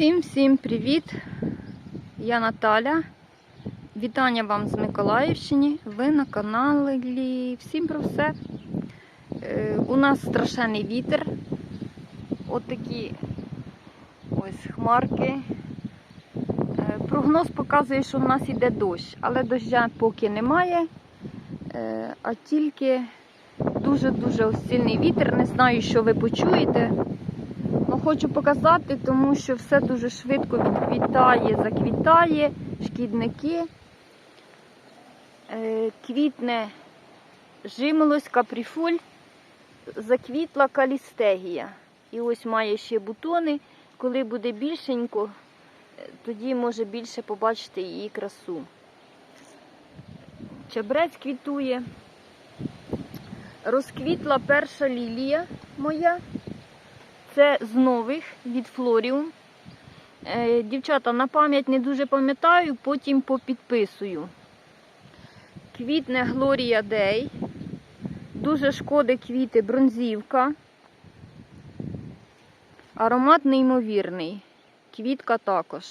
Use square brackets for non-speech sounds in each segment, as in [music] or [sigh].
Всім-всім привіт! Я Наталя. Вітання вам з Миколаївщини. Ви на каналі Всім про все. Е, У нас страшенний вітер. От такі ось хмарки. Е, Прогноз показує, що в нас йде дощ, але доща поки немає, Е, а тільки дуже-дуже сильний вітер. Не знаю, що ви почуєте. Хочу показати, тому що все дуже швидко відквітає, заквітає, шкідники. Е, Квітне жимолость, капріфуль, заквітла калістегія. І ось має ще бутони. Коли буде більшенько, е, тоді може більше побачити її красу. Чебрець квітує. Розквітла перша лілія моя. Це з нових від Флоріум. Е, Дівчата, на пам'ять не дуже пам'ятаю, потім попідписую. Квітне Глорія Дей. Дуже шкоди квіти бронзівка. Аромат неймовірний. Квітка також.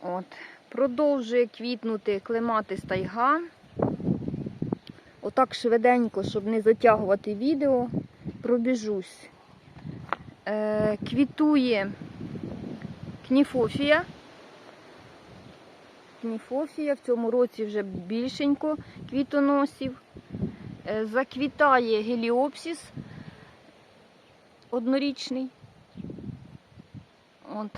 От. Продовжує квітнути клематис тайга. Отак швиденько, щоб не затягувати відео пробіжусь. Е, квітує кніфофія. Кніфофія в цьому році вже більшенько квітоносів. Е, заквітає геліопсіс однорічний. От.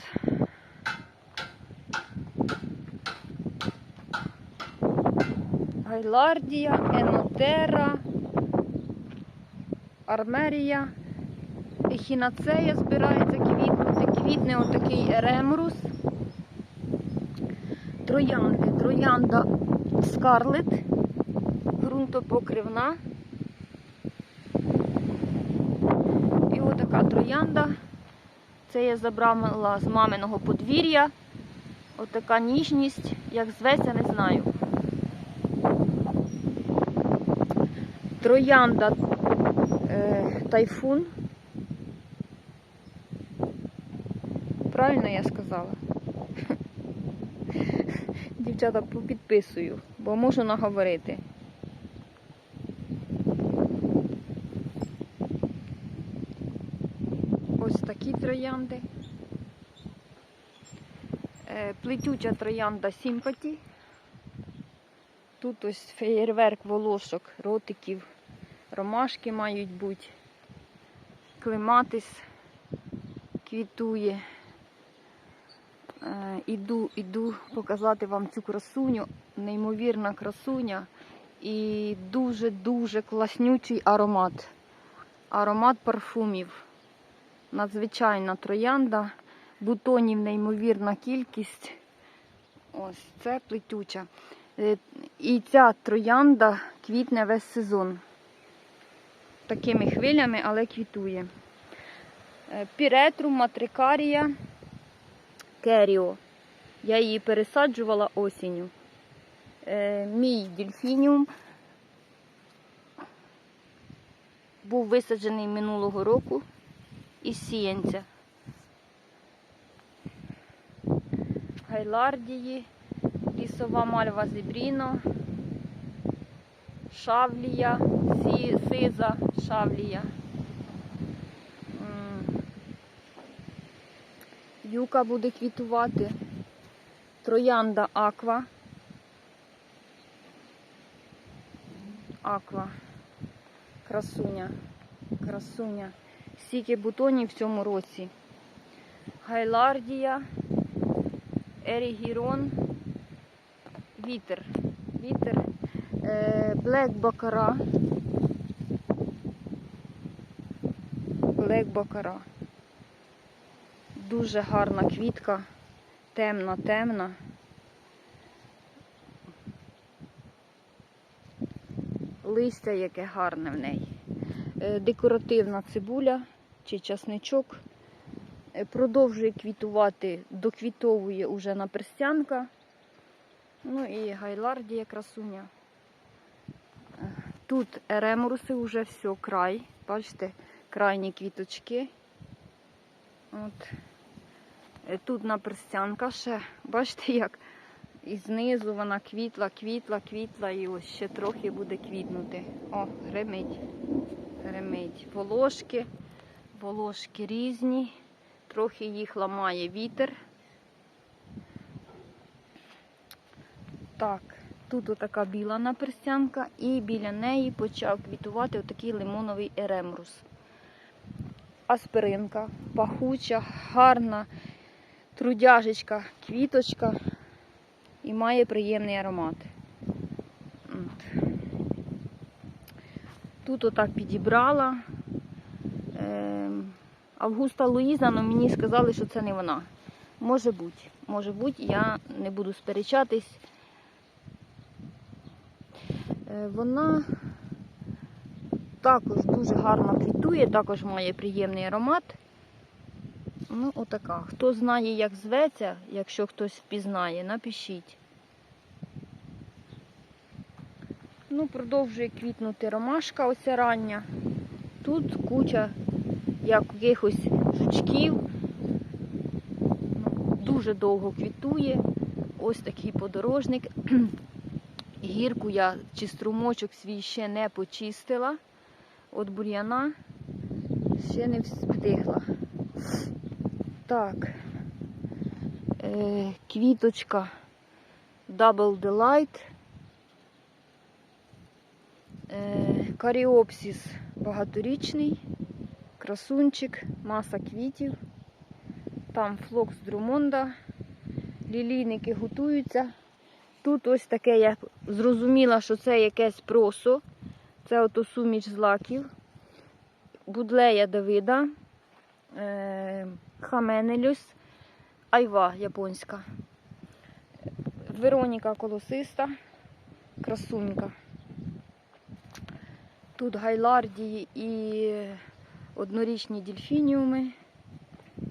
Гайлардія, Енотера, Армерія, Ехінацея збирається квітнути, квітне отакий еремрус, троянди, троянда Скарлет, ґрунтопокривна. І отака троянда. Це я забрала з маминого подвір'я. Отака ніжність, як зветься, не знаю. Троянда тайфун. Правильно я сказала? [laughs] Дівчата, попідписую, бо можу наговорити. Ось такі троянди. Е, Плетюча троянда Сімпаті. Тут ось феєрверк волошок, ротиків, ромашки мають бути. Клематис квітує. Е, Іду, іду показати вам цю красуню, неймовірна красуня і дуже-дуже класнючий аромат. Аромат парфумів. Надзвичайна троянда, бутонів неймовірна кількість. Ось це плетюча. Е, І ця троянда квітне весь сезон. Такими хвилями, але квітує. Е, Піретрум, матрикарія, керіо. Я її пересаджувала осінню. Е, Мій дельфініум був висаджений минулого року із сіянця. Гайлардії, лісова мальва зебріно, шавлія, сиза, шавлія. Юка буде квітувати. Троянда аква. Аква. Красуня. Красуня. Стільки бутонів в цьому році. Гайлардія, Ерігірон, Вітер. Вітер, е, Блек Бакара. Блек Бакара. Дуже гарна квітка, темна, темна. Листя яке гарне в неї. Е, Декоративна цибуля чи часничок. Е, Продовжує квітувати, доквітовує уже на перстянка. Ну і гайлардія красуня. Е, Тут еремуруси вже все, край. Бачите, крайні квіточки. От. Е, Тут наперстянка ще, бачите, як і знизу вона квітла, квітла, квітла, і ось ще трохи буде квітнути. О, гремить. Гремить. Волошки, волошки різні, трохи їх ламає вітер. Так, тут отака біла наперстянка, і біля неї почав квітувати отакий лимоновий еремрус. Аспиринка, пахуча, гарна, трудяжечка, квіточка і має приємний аромат. От. Тут отак підібрала. Ем, Августа Луїза, але мені сказали, що це не вона. Може бути, може бути, я не буду сперечатись. Е, Вона також дуже гарно квітує, також має приємний аромат. Ну, отака. Хто знає, як зветься, якщо хтось впізнає, напишіть. Ну, продовжує квітнути ромашка оця рання. Тут куча якихось жучків. Ну, Дуже довго квітує. Ось такий подорожник. [clears throat] Гірку я чи струмочок свій ще не почистила. От бур'яна ще не встигла. Так, е, квіточка Double Delight. Е, каріопсіс багаторічний, красунчик, маса квітів. Там флокс друмонда. Лілійники готуються. Тут ось таке я зрозуміла, що це якесь просо. Це ото суміч злаків. Будлея Давида, е, Хаменелюс, Айва японська. Вероніка колосиста, красунька. Тут гайлардії і однорічні дельфініуми.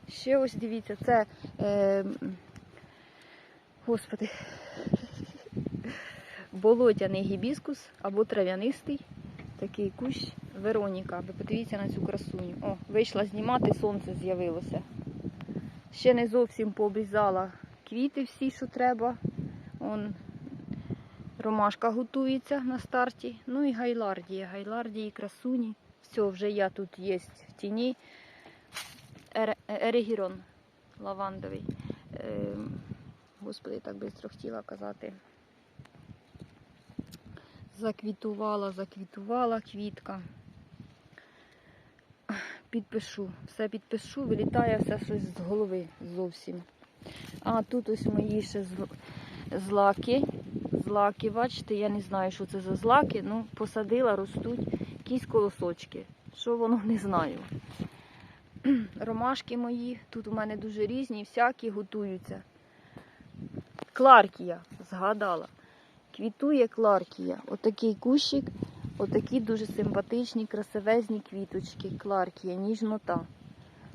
Ще ось дивіться, це, е, господи, [laughs] болотяний гібіскус або трав'янистий. Такий кущ Вероніка. Ви подивіться на цю красуню. О, вийшла знімати, сонце з'явилося. Ще не зовсім пообрізала квіти всі, що треба. Он ромашка готується на старті. Ну і гайлардія. Гайлардії, красуні. Все, вже я тут є в тіні. Ере- Ерегірон лавандовий. Ем, Господи, так швидко хотіла казати. Заквітувала, заквітувала квітка. Підпишу, все підпишу, вилітає все щось з голови зовсім. А тут ось мої ще злаки. Злаки, бачите, я не знаю, що це за злаки. Ну, посадила, ростуть якісь колосочки. Що воно не знаю. [clears throat] Ромашки мої, тут у мене дуже різні, всякі готуються. Кларкія, згадала. Квітує кларкія. Отакий кущик, отакі дуже симпатичні, красивезні квіточки. Кларкія, ніжнота.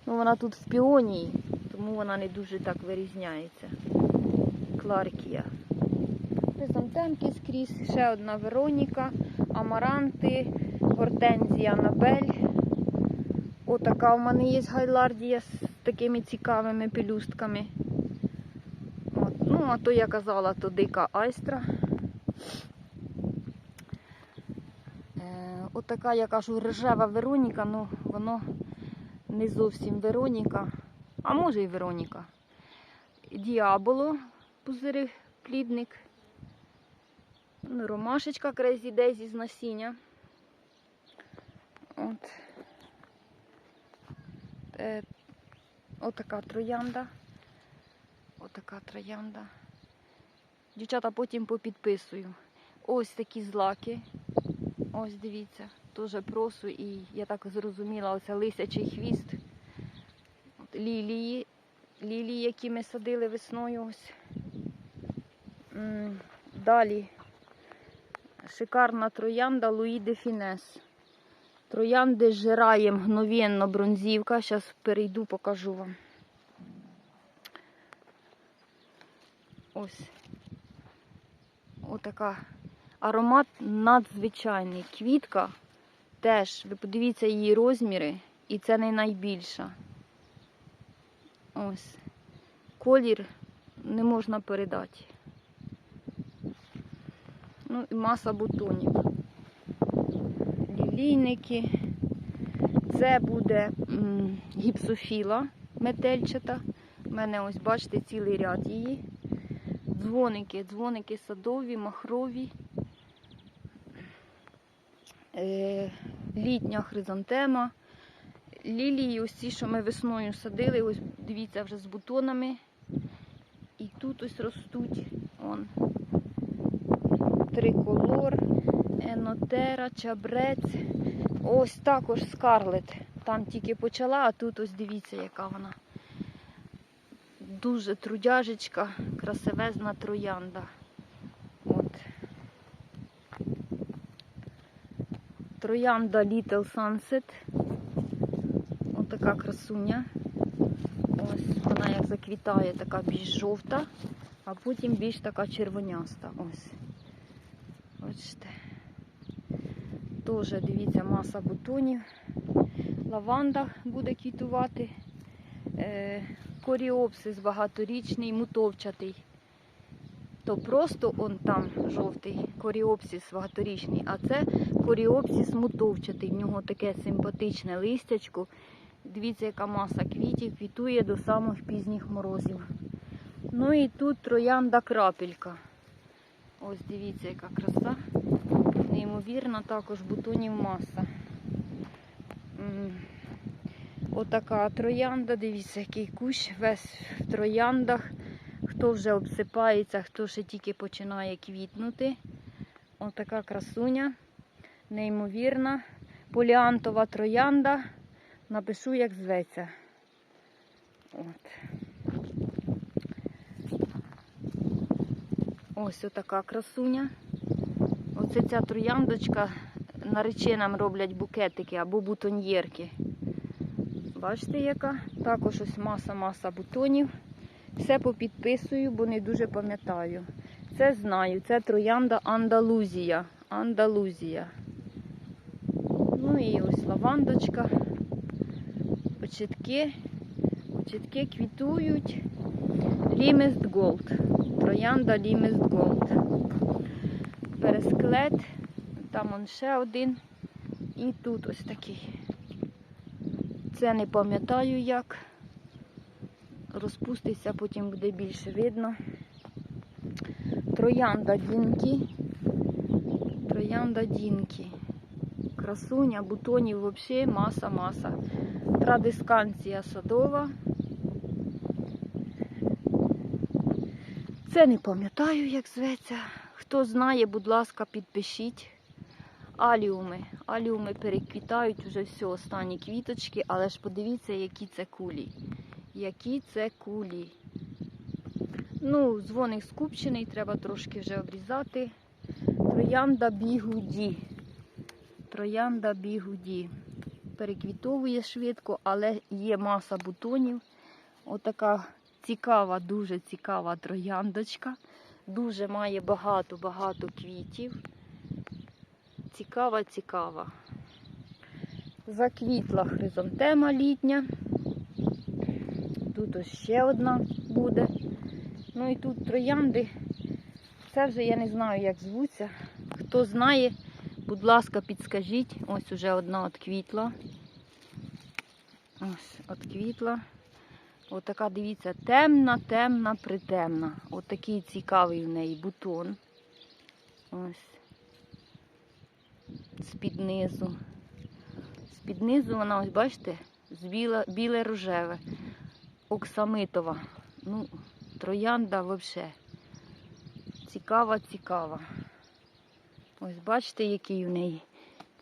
Ну, вона тут в піонії, тому вона не дуже так вирізняється. Кларкія. Хризантемки скрізь, ще одна Вероніка, амаранти, гортензія Анабель. Отака в мене є гайлардія з такими цікавими пелюстками. От. Ну, а то я казала, то дика айстра. Е, Отака, я кажу, рожева Вероніка, ну воно не зовсім Вероніка, а може і Вероніка. Діаболо, пузиреплідник. Ну, ромашечка Crazy Daisy з насіння. От. Е, отака троянда. Отака троянда. Дівчата потім попідписую. Ось такі злаки. Ось дивіться, теж просу і я так зрозуміла, оце лисячий хвіст. От лілії, лілії, які ми садили весною. Ось. Далі шикарна троянда Луї де Фінес. Троянди жирає мгновенно бронзівка. Зараз перейду, покажу вам. Ось. Отака. Аромат надзвичайний. Квітка теж, ви подивіться її розміри, і це не найбільша. Ось. Колір не можна передати. Ну і маса бутонів. Лілійники. Це буде гіпсофіла метельчата. У мене ось, бачите, цілий ряд її. Дзвоники, дзвоники садові, махрові. Е, літня хризантема. Лілії, ось ці, що ми весною садили, ось дивіться вже з бутонами. І тут ось ростуть он, триколор, енотера, чабрець. Ось також скарлет. Там тільки почала, а тут ось дивіться, яка вона. Дуже трудяжечка, красивезна троянда. От. Троянда Little Sunset. Ось така красуня. Ось вона як заквітає, така більш жовта, а потім більш така червоняста. Ось. Бачите. Теж дивіться, маса бутонів. Лаванда буде квітувати. Коріопсис багаторічний, мутовчатий. То просто он там жовтий коріопсис багаторічний, а це коріопсис мутовчатий. В нього таке симпатичне листячко. Дивіться, яка маса квітів, квітує до самих пізніх морозів. Ну і тут троянда крапелька. Ось дивіться, яка краса. Неймовірна, також бутонів маса. Отака троянда, дивіться, який кущ, весь в трояндах. Хто вже обсипається, хто ще тільки починає квітнути. Отака красуня, неймовірна. Поліантова троянда. Напишу, як зветься. От. Ось отака красуня. Оце ця трояндочка нареченам роблять букетики або бутоньєрки. Бачите, яка? Також ось маса-маса бутонів. Все попідписую, бо не дуже пам'ятаю. Це знаю, це троянда Андалузія. Андалузія. Ну і ось лавандочка. Початки. Початки квітують. Лімест Голд. Троянда Лімест Голд. Пересклет. Там он ще один. І тут ось такий. Це не пам'ятаю як. Розпуститься, потім буде більше видно. Троянда Дінкі. Троянда Дінкі. Красуня, бутонів взагалі маса-маса. Традисканція садова. Це не пам'ятаю, як зветься. Хто знає, будь ласка, підпишіть. Аліуми. Аліуми переквітають вже все, останні квіточки, але ж подивіться, які це кулі. Які це кулі. Ну, дзвоник скупчений, треба трошки вже обрізати. Троянда бігуді. Троянда бігуді. Переквітовує швидко, але є маса бутонів. Отака цікава, дуже цікава трояндочка. Дуже має багато-багато квітів. Цікава, цікава. Заквітла хризантема літня. Тут ось ще одна буде. Ну і тут троянди. Це вже я не знаю, як звуться. Хто знає, будь ласка, підскажіть. Ось уже одна отквітла. Ось, отквітла. Отака, дивіться, темна, темна, притемна. Отакий цікавий в неї бутон. Ось. З-під низу. З-під низу вона, ось бачите, з біле, рожеве. Оксамитова. Ну, троянда взагалі. Цікава, цікава. Ось бачите, який в неї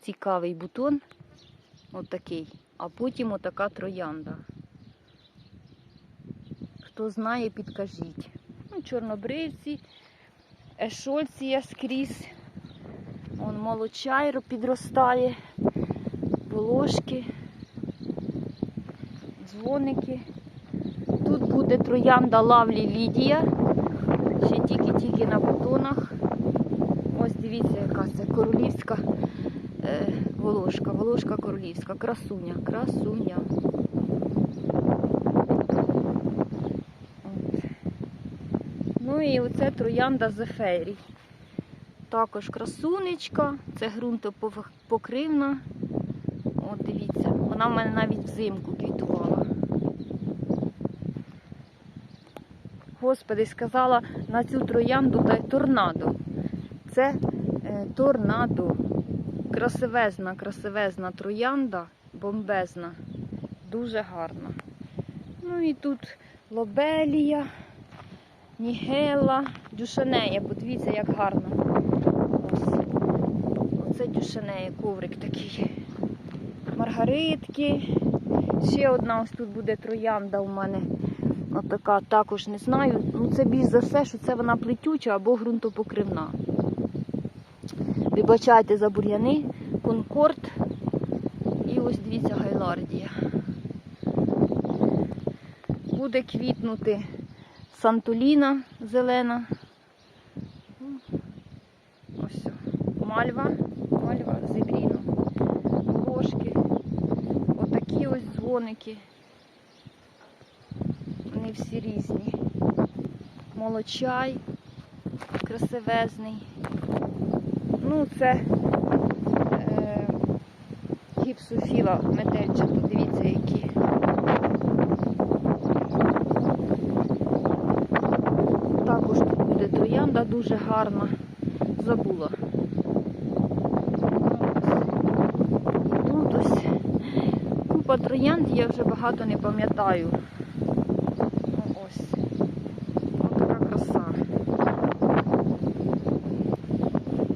цікавий бутон. Отакий. А потім отака троянда. Хто знає, підкажіть. Ну, чорнобривці, ешольція скрізь. Он молочайро підростає, волошки, дзвоники. Тут буде троянда лавлі Лідія. Ще тільки-тільки на бутонах. Ось дивіться, яка це королівська е, волошка, волошка королівська, красуня, красуня. Ну і оце троянда Зеферій. Також красунечка, це ґрунтопокривна. От дивіться, вона в мене навіть взимку квітувала. Господи, сказала на цю троянду та торнадо. Це е, торнадо. Красивезна, красивезна троянда, бомбезна, дуже гарна. Ну і тут лобелія, нігела, дюшанея. Подивіться, як гарно. Дюшанея, коврик такий. Маргаритки. Ще одна ось тут буде троянда у мене. Отака також не знаю. Ну це більш за все, що це вона плетюча або ґрунтопокривна. Вибачайте за бур'яни, конкорд і ось дивіться гайлардія. Буде квітнути сантуліна зелена. Ось о. Мальва, мальва зебріно. Ложки. Отакі ось дзвоники. Вони всі різні. Молочай красивезний. Ну, це е, гіпсофіла метельчата, дивіться які. Також тут буде троянда дуже гарна. Забула. І Тут ось купа троянд, я вже багато не пам'ятаю. Ну, Ось. Краса.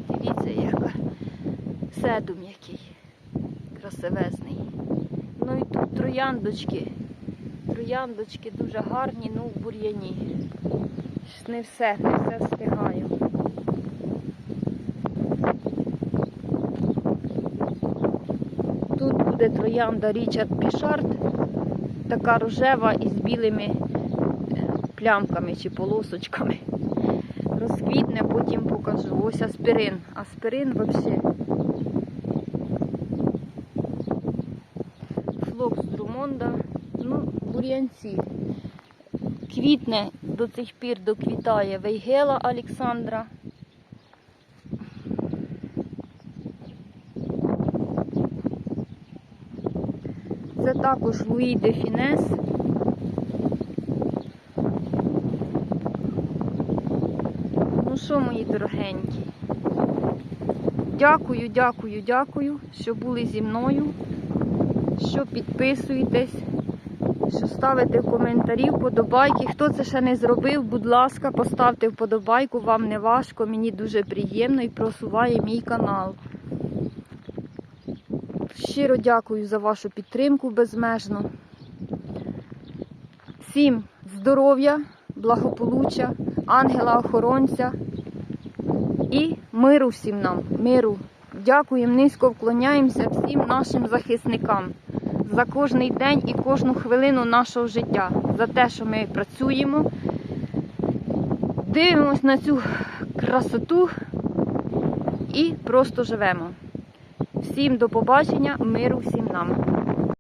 Дивіться, яка седум який красивезний. Ну і тут трояндочки. Трояндочки дуже гарні, ну в бур'яні. Не все, не все встигаю. Тут буде троянда Річард Пішард, така рожева із білими е, плямками чи полосочками. Розквітне, потім покажу. Ось аспирин. Аспирин взагалі. Флокс Друмонда. Ну, бур'янці. Квітне до цих пір доквітає Вейгела Олександра. Це також Луї де Фінес. Ну що, мої дорогенькі? Дякую, дякую, дякую, що були зі мною, що підписуєтесь, що ставите коментарі, вподобайки. Хто це ще не зробив, будь ласка, поставте вподобайку, вам не важко, мені дуже приємно і просуває мій канал. Щиро дякую за вашу підтримку безмежно. Всім здоров'я, благополуччя, ангела-охоронця і миру всім нам, миру. Дякуємо, низько вклоняємося всім нашим захисникам за кожний день і кожну хвилину нашого життя, за те, що ми працюємо, дивимось на цю красоту і просто живемо. Всім до побачення, миру всім нам.